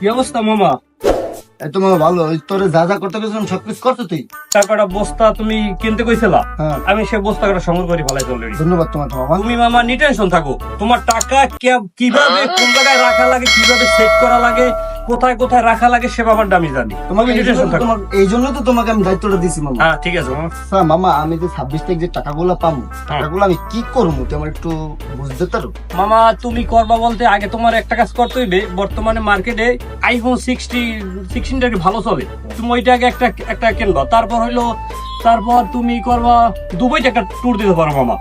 কি অবস্থা মামা? এই তো মামা ভালো। ওই তোরে যা যা করতে গেছিলাম করছ তুই? বস্তা তুমি কিনতে কইছিলা? হ্যাঁ। আমি সেই বস্তা কটা সংগ্রহ করে ফেলাই চলে ধন্যবাদ তোমাকে মামা। তুমি মামা নি থাকো। তোমার টাকা কে- কীভাবে কোন জায়গায় রাখা লাগে কীভাবে সেট করা লাগে কোথায় কোথায় রাখা লাগে সে ব্যাপারটা আমি জানি। তোমাকে তুমি এই জন্য এই জন্য তো তোমাকে আমি দায়িত্বটা দিছি মামা। হ্যাঁ ঠিক আছে মামা। স্যার মামা আমি যে ছাব্বিশ তারিখ যে টাকাগুলো পাবো টাকাগুলো আমি কি করব তুই আমার একটু বুঝতে পারো? মামা তুমি করবা বলতে আগে তোমার একটা কাজ করতে হইবে বর্তমানে মার্কেটে আইফোন সিক্সটি সিক্সটিনটা কি ভালো চলে? তুমি ওইটা আগে একটা একটা কিনবা। তারপর হইল তারপর তুমি করবা দুবাইতে একটা ট্যুর দিতে পারো মামা।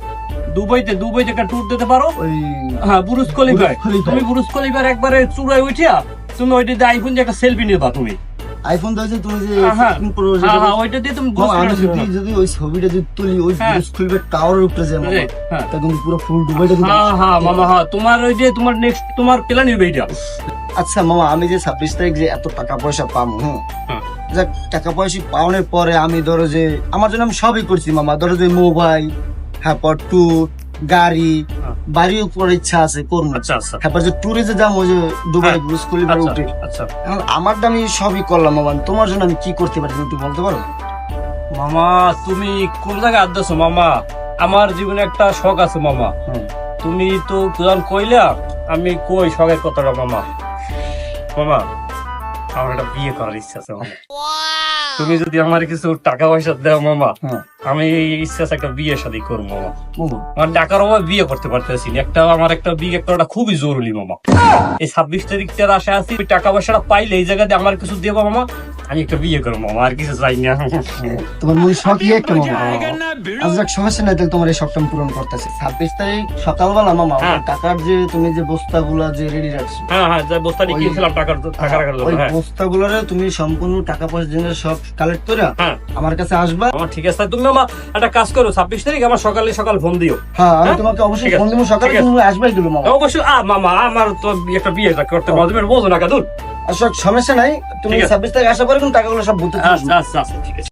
দুবাইতে দুবাইতে একটা ট্যুর দিতে পারো। ওই হ্যাঁ বুরুজ খলিফায়। তুমি বুরুজ খলিফার একবারে চূড়ায় উঠিয়া তুমি ওইটা দিয়ে আইফোন দিয়ে একটা সেলফি নিবা তুমি। আইফোন ধরেছে তুমি যে হ্যাঁ 16 Pro যেটা হ্যাঁ হ্যাঁ ওইটা দিয়ে তুমি আমি যদি যদি ওই ছবিটা যদি তুলি ওই হ্যাঁ। খুলবে টাওয়ারের উপরে যায় হ্যাঁ। তা কিন্তু পুরো ফুল ডুবাইটা হ্যাঁ হ্যাঁ মামা হ্যাঁ। তোমার ওই যে তোমার নেক্সট তোমার প্ল্যান হবে এইটা। আচ্ছা মামা আমি যে ছাব্বিশ তারিখ যে এত টাকা পয়সা পাবো হ্যাঁ। যাক টাকা পয়সা পাওয়ানোর পরে আমি ধরো যে আমার জন্য আমি সবই করছি মামা। ধরো যে মোবাইল হ্যাঁ ট্যুর গাড়ি বাড়ির উপর ইচ্ছা আছে করব আচ্ছা আচ্ছা। তারপর যে ট্যুরে যে যাব ওই যে দুবাই। ব্রুজ খলিফার আচ্ছা উঠে আচ্ছা। এখন আমারটা আমি সবই করলাম মামা। তোমার জন্য আমি কি করতে পারি তুমি একটু বলতে পারো? মামা তুমি কোন জায়গায় আদছো মামা? আমার জীবনে একটা শখ আছে মামা। তুমি তো যখন কইলা আমি কই শখের কথাটা মামা? মামা আমার একটা বিয়ে করার ইচ্ছা আছে মামা। তুমি যদি আমার কিছু টাকা পয়সা দাও মামা হ্যাঁ। আমি ইচ্ছা আছে একটা বিয়ে শাদি করব মামা। আমার টাকার অভাবে বিয়ে করতে পারতেছি একটা আমার একটা বিয়ে করাটা খুবই জরুরি মামা। এই ছাব্বিশ তারিখটার আশা আছি টাকা পয়সাটা পাইলে এই জায়গাতে আমার কিছু দেবো মামা। আমি একটা বিয়ে করব মামা আর কিছু চাই না। তোমার মনে শখই একটা মামা আজ যাক সমস্যা নাই তাহলে তোমার এই শখটা আমি পূরণ করতেছি। ছাব্বিশ তারিখ সকালবেলা মামা? হ্যাঁ। ওই টাকার যে তুমি যে বস্তাগুলা যে রেডি রাখছো হ্যাঁ হ্যাঁ যে বস্তা নিয়ে কিনছিলাম টাকার টাকা রাখার জন্য ওই হ্যাঁ। তুমি সম্পূর্ণ টাকা পয়সা জিনিস সব কালেক্ট করে হ্যাঁ। আমার কাছে আসবা। আমার ঠিক আছে তুমি আমার একটা কাজ করো ছাব্বিশ তারিখ আমার সকালে সকাল ফোন দিও। হ্যাঁ আমি? তোমাকে অবশ্যই ফোন দেবো সকালে তুমি আসবাই দিলো মামা। অবশ্যই আ মামা আমার তো একটা বিয়ে করতে পারবে বোঝো না কাদুর আসলে সমস্যা নাই। তুমি ছাব্বিশ তারিখ আসার পরে কিন্তু টাকাগুলো সব বুঝতে আচ্ছা আচ্ছা আচ্ছা ঠিক আছে।